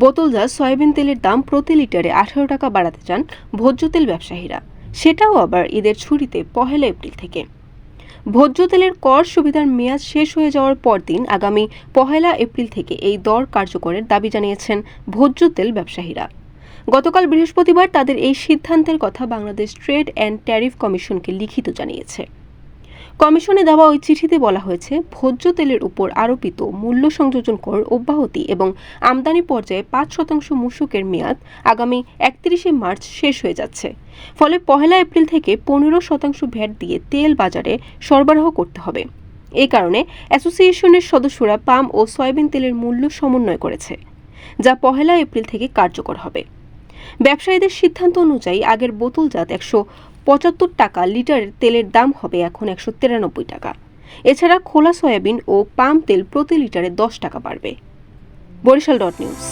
বোতলজাত সয়াবিন তেলের দাম প্রতি লিটারে আঠারো টাকা বাড়াতে চান ভোজ্য তেল ব্যবসায়ীরা। সেটাও আবার ঈদের ছুটিতে পহেলা এপ্রিল থেকে। ভোজ্য তেলের কর সুবিধার মেয়াদ শেষ হয়ে যাওয়ার পরদিন আগামী পহেলা এপ্রিল থেকে এই দর কার্যকরের দাবি জানিয়েছেন ভোজ্য তেল ব্যবসায়ীরা। গতকাল বৃহস্পতিবার তাদের এই সিদ্ধান্তের কথা বাংলাদেশ ট্রেড অ্যান্ড ট্যারিফ কমিশনকে লিখিত জানিয়েছে। কমিশনে দেওয়া ওই চিঠিতে বলা হয়েছে, ভোজ্য তেলের উপর আরোপিত মূল্য সংযোজন কর অব্যাহতি এবং আমদানি পর্যায়ে পাঁচ শতাংশ মূসকের মেয়াদ আগামী একত্রিশে মার্চ শেষ হয়ে যাচ্ছে। ফলে পহেলা এপ্রিল থেকে পনেরো শতাংশ ভ্যাট দিয়ে তেল বাজারে সরবরাহ করতে হবে। এই কারণে অ্যাসোসিয়েশনের সদস্যরা পাম ও সয়াবিন তেলের মূল্য সমন্বয় করেছে, যা পহেলা এপ্রিল থেকে কার্যকর হবে। ব্যবসায়ীদের সিদ্ধান্ত অনুযায়ী আগের বোতলজাত একশো পঁচাত্তর টাকা লিটারের তেলের দাম হবে এখন একশো তিরানব্বই টাকা। এছাড়া খোলা সয়াবিন ও পাম তেল প্রতি লিটারে দশ টাকা বাড়বে। Barishal dot news.